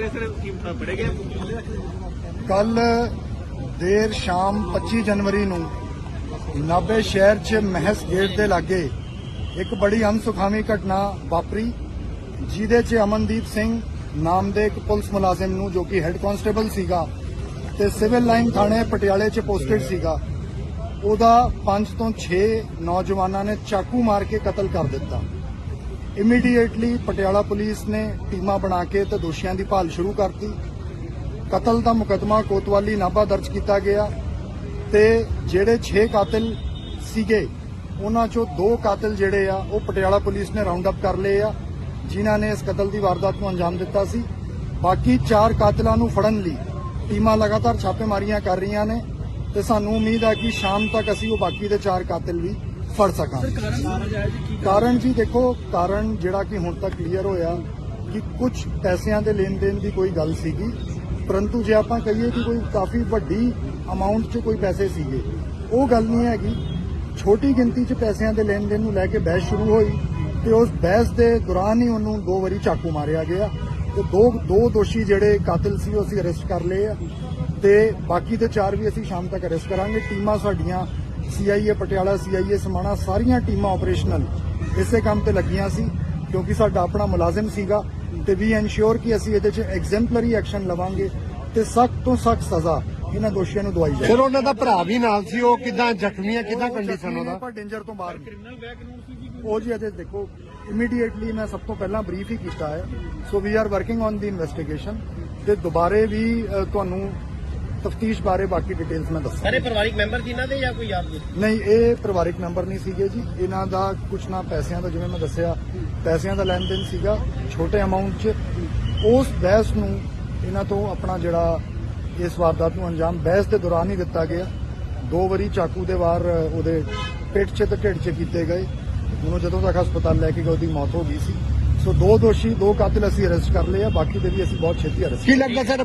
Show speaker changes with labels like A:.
A: ਰਹੇ ਸਰ? ਕੀ ਬੜੇ ਗਏ
B: ਕੱਲ ਦੇਰ ਸ਼ਾਮ 25 ਜਨਵਰੀ ਨੂੰ ਨਾਭੇ ਸ਼ਹਿਰ 'ਚ ਮਹਿਸ ਗੇਟ ਦੇ ਲਾਗੇ ਇੱਕ ਬੜੀ ਅਨਸੁਖਾਵੀ ਘਟਨਾ ਵਾਪਰੀ, ਜਿਹਦੇ 'ਚ ਅਮਨਦੀਪ ਸਿੰਘ ਨਾਮ ਦੇ ਇੱਕ ਪੁਲਿਸ ਮੁਲਾਜ਼ਮ ਨੂੰ ਜੋ ਕਿ ਹੈੱਡ ਕਾਂਸਟੇਬਲ ਸੀਗਾ ਤੇ ਸਿਵਲ ਲਾਈਨ ਥਾਣੇ ਪਟਿਆਲੇ 'ਚ ਪੋਸਟਡ ਸੀਗਾ, ਉਹਦਾ 5 ਤੋਂ 6 ਨੌਜਵਾਨਾਂ ਨੇ ਚਾਕੂ ਮਾਰ ਕੇ ਕਤਲ ਕਰ ਦਿੱਤਾ। ਇਮੀਡੀਏਟਲੀ ਪਟਿਆਲਾ ਪੁਲਿਸ ਨੇ ਟੀਮਾਂ ਬਣਾ ਕੇ ਤੇ ਦੋਸ਼ੀਆਂ ਦੀ ਭਾਲ ਸ਼ੁਰੂ ਕਰਤੀ। ਕਤਲ ਦਾ ਮੁਕੱਦਮਾ ਕੋਤਵਾਲੀ ਨਾਭਾ ਦਰਜ ਕੀਤਾ ਗਿਆ ਤੇ ਜਿਹੜੇ 6 ਕਾਤਲ ਸੀਗੇ, ਉਹਨਾਂ ਚੋਂ ਦੋ ਕਾਤਲ ਜਿਹੜੇ ਆ, ਉਹ ਪਟਿਆਲਾ ਪੁਲਿਸ ਨੇ ਰਾਉਂਡ ਅਪ ਕਰ ਲਏ ਆ, ਜਿਨ੍ਹਾਂ ਨੇ ਇਸ ਕਤਲ ਦੀ ਵਾਰਦਾਤ ਨੂੰ ਅੰਜਾਮ ਦਿੱਤਾ ਸੀ। ਬਾਕੀ 4 ਕਾਤਲਾਂ ਨੂੰ ਫੜਨ ਲਈ ਟੀਮਾਂ ਲਗਾਤਾਰ ਛਾਪੇਮਾਰੀਆਂ ਕਰ ਰਹੀਆਂ ਨੇ ਤੇ ਸਾਨੂੰ ਉਮੀਦ ਹੈ ਕਿ ਸ਼ਾਮ ਤੱਕ ਅਸੀਂ ਉਹ ਬਾਕੀ ਦੇ 4 ਕਾਤਲ ਵੀ ਫੜ ਸਕਾਂਗੇ ਕਾਰਨ ਜੀ? ਦੇਖੋ ਕਾਰਨ ਜਿਹੜਾ ਕਿ ਹੁਣ ਤੱਕ ਕਲੀਅਰ ਹੋਇਆ ਕਿ ਕੁਝ ਪੈਸਿਆਂ ਦੇ ਲੈਣ ਦੇਣ ਦੀ ਕੋਈ ਗੱਲ ਸੀਗੀ। ਪਰੰਤੂ ਜੇ ਆਪਾਂ ਕਹੀਏ ਕਿ ਕੋਈ ਕਾਫੀ ਵੱਡੀ ਅਮਾਉਂਟ 'ਚ ਕੋਈ ਪੈਸੇ ਸੀਗੇ ਉਹ ਗੱਲ ਨਹੀਂ ਹੈਗੀ। ਛੋਟੀ ਗਿਣਤੀ 'ਚ ਪੈਸਿਆਂ ਦੇ ਲੈਣ ਦੇਣ ਨੂੰ ਲੈ ਕੇ ਬਹਿਸ ਸ਼ੁਰੂ ਹੋਈ ਤੇ ਉਸ ਬਹਿਸ ਦੇ ਦੌਰਾਨ ਹੀ ਉਹਨੂੰ ਦੋ ਵਾਰੀ ਚਾਕੂ ਮਾਰਿਆ ਗਿਆ ਤੇ ਦੋ ਦੋ ਦੋਸ਼ੀ ਜਿਹੜੇ ਕਾਤਲ ਸੀ ਉਹ ਅਸੀਂ ਅਰੈਸਟ ਕਰ ਲਏ ਆ ਤੇ ਬਾਕੀ ਦੇ ਚਾਰ ਵੀ ਅਸੀਂ ਸ਼ਾਮ ਤੱਕ ਅਰੈਸਟ ਕਰਾਂਗੇ। ਟੀਮਾਂ ਸਾਡੀਆਂ ਸੀਆਈਏ ਪਟਿਆਲਾ ਸੀਆਈਏ ਸਮਾਣਾ ਸਾਰੀਆਂ ਟੀਮਾਂ ਆਪਰੇਸ਼ਨਲ ਇਸੇ ਕੰਮ ਤੇ ਲੱਗੀਆਂ ਸੀ ਕਿਉਂਕਿ ਸਾਡਾ ਆਪਣਾ ਮੁਲਾਜ਼ਮ ਸੀਗਾ ਤੇ ਵੀ ਐਨਸ਼ੋਰ ਕਿ ਅਸੀਂ ਇਹਦੇ 'ਚ ਐਗਜ਼ੈਂਪਲਰੀ ਐਕਸ਼ਨ ਲਵਾਂਗੇ ਤੇ ਸਖਤ ਤੋਂ ਸਖਤ ਸਜ਼ਾ ਇਹਨਾਂ ਦੋਸ਼ੀਆਂ ਨੂੰ ਦਵਾਈ ਜਾਏ
C: ਫਿਰ ਉਹਨਾਂ ਦਾ ਭਰਾ ਵੀ ਨਾਲ ਸੀ ਉਹ ਕਿਦਾਂ ਜ਼ਖਮੀ ਹੈ ਕਿਦਾਂ ਕੰਡੀਸ਼ਨ ਉਹਦਾ?
B: ਪਰ ਡੇਂਜਰ ਤੋਂ ਬਾਹਰ ਉਹ ਜੀ ਅਜੇ ਦੇਖੋ ਇਮੀਡੀਏਟਲੀ ਮੈਂ ਸਭ ਤੋਂ ਪਹਿਲਾਂ ਬਰੀਫ ਹੀ ਕੀਤਾ ਹੈ। So we are working on the investigation ਤੇ ਦੁਬਾਰੇ ਵੀ ਤੁਹਾਨੂੰ ਤਫਤੀਸ਼ ਬਾਰੇ ਬਾਕੀ ਡਿਟੇਲਸ ਮੈਂ ਦੱਸਾਂ
A: ਸਾਰੇ ਪਰਿਵਾਰਿਕ ਮੈਂਬਰ ਜਿਨ੍ਹਾਂ ਦੇ ਜਾਂ ਕੋਈ ਯਾਦ ਦੋਸਤ
B: ਨਹੀਂ ਇਹ ਪਰਿਵਾਰਿਕ ਮੈਂਬਰ ਨਹੀਂ ਸੀਗੇ ਜੀ। ਇਹਨਾਂ ਦਾ ਕੁਛ ਨਾ ਪੈਸਿਆਂ ਦਾ ਜਿਵੇਂ ਮੈਂ ਦੱਸਿਆ ਪੈਸਿਆਂ ਦਾ ਲੈਣ ਦੇਣ ਸੀਗਾ ਛੋਟੇ ਅਮਾਉਂਟ 'ਚ। ਉਸ ਬਹਿਸ ਨੂੰ ਇਹਨਾਂ ਤੋਂ ਆਪਣਾ ਜਿਹੜਾ ਇਸ ਵਾਰਦਾਤ ਨੂੰ ਅੰਜਾਮ ਬਹਿਸ ਦੇ ਦੌਰਾਨ ਹੀ ਦਿੱਤਾ ਗਿਆ। ਦੋ ਵਾਰੀ ਚਾਕੂ ਦੇ ਵਾਰ ਉਹਦੇ ਪਿੱਠ 'ਚ ਤੇ ਢਿੱਡ 'ਚ ਕੀਤੇ ਗਏ। ਉਹਨੂੰ ਜਦੋਂ ਤੱਕ ਹਸਪਤਾਲ ਲੈ ਕੇ ਗਏ ਉਹਦੀ ਮੌਤ ਹੋ ਗਈ ਸੀ। ਸੋ ਦੋ ਦੋਸ਼ੀ ਦੋ ਕਾਤਿਲ ਅਸੀਂ ਅਰੈਸਟ ਕਰ ਲਏ ਆ। ਬਾਕੀ ਦੇ ਵੀ ਅਸੀਂ ਬਹੁਤ ਛੇਤੀ ਅਰੈਸਟ
C: ਕੀ ਲੱਗਦਾ ਸਰ